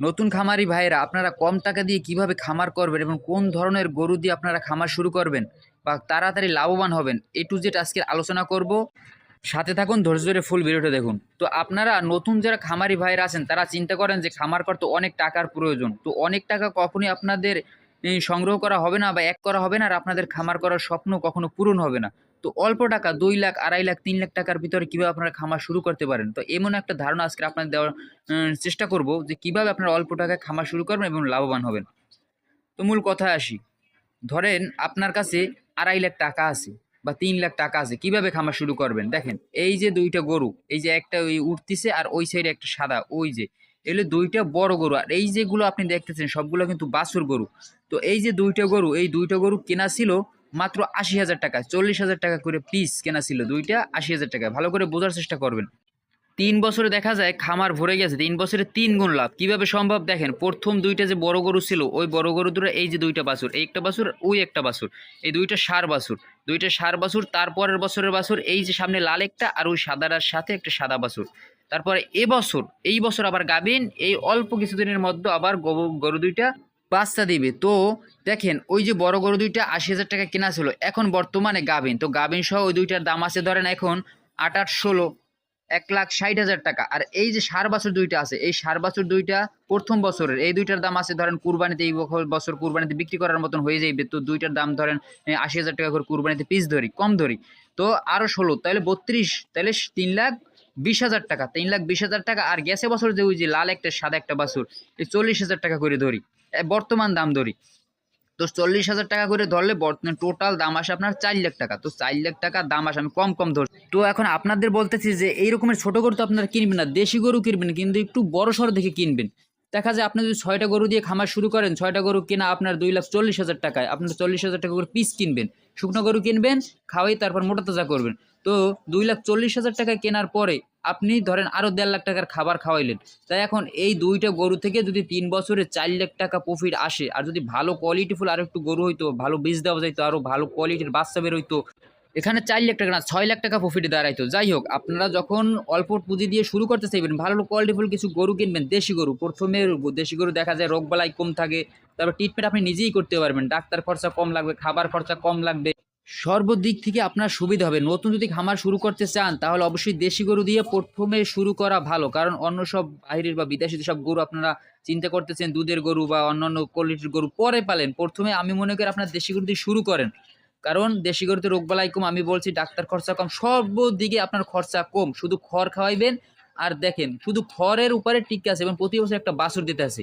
নতুন খামারি ভাইয়েরা, আপনারা কম টাকা দিয়ে কীভাবে খামার করবেন এবং কোন ধরনের গরু দিয়ে আপনারা খামার শুরু করবেন বা তাড়াতাড়ি লাভবান হবেন, এ টু জেড আজকে আলোচনা করব। সাথে থাকুন, ধৈর্য ধরে ফুল ভিডিওটা দেখুন। তো আপনারা নতুন যারা খামারি ভাইয়েরা আছেন, তারা চিন্তা করেন যে খামার করতে অনেক টাকার প্রয়োজন। তো অনেক টাকা কখনই আপনাদের সংগ্রহ করা হবে না বা এক করা হবে না, আর আপনাদের খামার করার স্বপ্ন কখনো পূরণ হবে না। তো অল্প টাকা, দুই লাখ, আড়াই লাখ, তিন লাখ টাকার ভিতরে কীভাবে আপনারা খামার শুরু করতে পারেন? তো এমন একটা ধারণা আজকে আপনাদের দেওয়ার চেষ্টা করব যে কীভাবে আপনারা অল্প টাকায় খামার শুরু করবেন এবং লাভবান হবেন। তো মূল কথায় আসি। ধরেন আপনার কাছে আড়াই লাখ টাকা আছে বা তিন লাখ টাকা আছে, কীভাবে খামার শুরু করবেন? দেখেন, এই যে দুইটা গরু, এই যে একটা ওই উঠতিছে আর ওই সাইডে একটা সাদা, ওই যে। এগুলো দুইটা বড় গরু, আর এই যেগুলো আপনি দেখতেছেন, সবগুলো কিন্তু বাছুর গরু। তো এই যে দুইটা গরু, এই দুইটা গরু কেনা ছিল মাত্র আশি হাজার টাকা, চল্লিশ হাজার টাকা করে পিস কেনা ছিল দুইটা, আশি হাজার টাকা। ভালো করে বোঝার চেষ্টা করবেন। তিন বছরে দেখা যায় খামার ভরে গেছে, তিন বছরে তিন গুণ লাভ। কীভাবে সম্ভব দেখেন, প্রথম দুইটা যে বড় গরু ছিল, ওই বড় গরু দুটো এই যে দুইটা বাছুর, এই একটা বাছুর, ওই একটা বাছুর, এই দুইটা সার বাছুর, দুইটা সার বাছুর, তারপরের বছরের বাছুর, এই যে সামনে লাল একটা আর ওই সাদাটার সাথে একটা সাদা বাছুর। তারপরে এবছর এই বছর আবার গাবিন এই অল্প কিছুদিনের মধ্যে আবার গরু- গরু দুইটা বাচ্চা দিবে। তো দেখেন, ওই যে বড় গরু দুইটা আশি হাজার টাকা কেনা ছিল, এখন বর্তমানে গাবিন তো গাবিন সহ ওই দুইটার দাম আছে ধরেন এখন আট আট, ষোলো, এক লাখ ষাট হাজার টাকা। আর এই যে সার বছর দুইটা আছে, এই সার বছর দুইটা প্রথম বছরের, এই দুইটার দাম আছে ধরেন কুরবানিতে এই বছর- কুরবানিতে বিক্রি করার মতন হয়ে যাইবে। তো দুইটার দাম ধরেন আশি হাজার টাকা করে কুরবানিতে পিস ধরি, কম ধরি। তো আরও ষোলো, তাহলে বত্রিশ, তাহলে তিন লাখ বিশ হাজার টাকা, তিন লাখ বিশ হাজার টাকা। আর গেছে বছর যে ওই যে লাল একটা, সাদা একটা বাছুর, এই চল্লিশ হাজার টাকা করে ধরি। বর্তমান দাম ধরি। তো চল্লিশ হাজার টাকা করে ধরলে টোটাল দাম আসে আপনার চার লাখ টাকা। তো চার লাখ টাকা দাম আসে, আমি কম কম ধরছি। তো এখন আপনাদের বলতেছি যে, এই রকমের ছোট গরু তো আপনারা কিনবেন না, দেশি গরু কিনবেন, কিন্তু একটু বড় সড়ো দেখে কিনবেন। দেখা যায় আপনি যদি ছয়টা গরু দিয়ে খামার শুরু করেন, ছয়টা গরু কেনা আপনার দুই লাখ চল্লিশ হাজার টাকায় আপনার চল্লিশ হাজার টাকা করে পিস কিনবেন। শুকনো গরু কিনবেন, খাওয়াই, তারপর মোটা তাজা করবেন। তো দুই লাখ চল্লিশ হাজার টাকা কেনার পরে আপনি ধরেন আরও দেড় লাখ টাকার খাবার খাওয়াইলেন। তাই এখন এই দুইটা গরু থেকে যদি তিন বছরে চার লাখ টাকা প্রফিট আসে, আর যদি ভালো কোয়ালিটিফুল আরও একটু গরু হইতো, ভালো বীজ দেওয়া যাইতো আরও ভালো কোয়ালিটির বাচ্চা বের হইতো, এখানে চার লাখ টাকা না, ছয় লাখ টাকা প্রফিটে দাঁড়াইতো। যাই হোক, আপনারা যখন অল্প পুঁজি দিয়ে শুরু করতে চাইবেন, ভালো কোয়ালিটিফুল কিছু গরু কিনবেন, দেশি গরু, প্রথমে দেশি গরু দেখা যায় রোগ বালাই কম থাকে, তারপর ট্রিটমেন্ট আপনি নিজেই করতে পারবেন, ডাক্তার খরচা কম লাগবে, খাবার খরচা কম লাগবে। সর্বদিক থেকে আপনার সুবিধা হবে। নতুন যদি খামার শুরু করতে চান, তাহলে অবশ্যই দেশি গরু দিয়ে প্রথমে শুরু করা ভালো। কারণ অন্য সব বাইরের বা বিদেশি সব গরু আপনারা চিন্তা করতেছেন, দুধের গরু বা অন্যান্য কোয়ালিটির গরু পরে পালেন, প্রথমে আমি মনে করি আপনার দেশি গরু দিয়ে শুরু করেন। কারণ দেশি গরুতে রোগবালাই কম, আমি বলছি ডাক্তার খরচা কম, সর্বদিকে আপনার খরচা কম। শুধু খড় খাওয়াইবেন আর দেখেন, শুধু খড়ের উপরে টিকে আছে এবং প্রতি বছর একটা বাছুর দিতে আছে।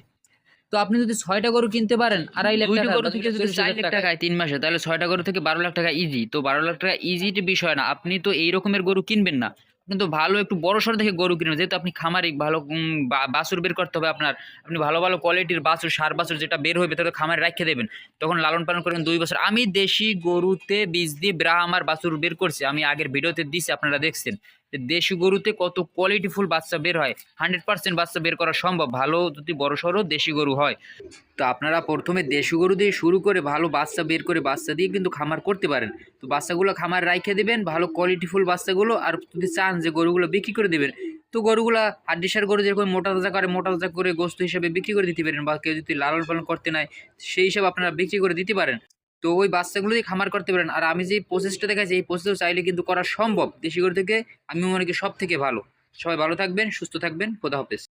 তো আপনি যদি ছয়টা গরু কিনতে পারেন আড়াই লাখ টাকা গরু থেকে যদি চার লাখ টাকায় তিন মাসে তাহলে ছয়টা গরু থেকে বারো লাখ টাকা ইজি তো বারো লাখ টাকা ইজিটি বিষয় না আপনি তো এই রকমের গরু কিনবেন না। কিন্তু ভালো একটু বড় সড় দেখে গরু কিনবেন যেহেতু আপনি খামারি ভালো বাছুর বের করতে হবে আপনার। আপনি ভালো ভালো কোয়ালিটির বাছুর সার বাছুর যেটা বের হবে তাহলে খামারে রাখে দেবেন। তখন লালন পালন করবেন দুই বছর। আমি দেশি গরুতে বীজ দিয়ে ব্রাহ্মার বাছুর বের করছি আমি আগের ভিডিওতে দিছি আপনারা দেখছেন। দেশি গরুতে কত কোয়ালিটিফুল বাচ্চা বের হয় হান্ড্রেড পার্সেন্ট বাচ্চা বের করা সম্ভব, ভালো যদি বড় সড়ো দেশি গরু হয়। তো আপনারা প্রথমে দেশি গরু দিয়ে শুরু করে ভালো বাচ্চা বের করে বাচ্চা দিয়ে কিন্তু খামার করতে পারেন। তো বাচ্চাগুলো খামার রাইখে দেবেন, ভালো কোয়ালিটিফুল বাচ্চাগুলো, আর যদি চান যে গরুগুলো বিক্রি করে দেবেন, তো গরুগুলা হাড্ডিসার গরু যেরকম মোটা তাজা করে, মোটা তাজা করে গোস্ত হিসেবে বিক্রি করে দিতে পারেন, বা কেউ যদি লালন পালন করতে নাই, সেই হিসাবে আপনারা বিক্রি করে দিতে পারেন। তো ওই বাচ্চাগুলো দিয়ে খামার করতে পারেন। আর আমি যে প্রসেসটা দেখাচ্ছি এই প্রসেসও চাইলে কিন্তু করা সম্ভব। দেশি গরু থেকে আমি মনে করি সব থেকে ভালো। সবাই ভালো থাকবেন, সুস্থ থাকবেন। খোদা হাফেজ।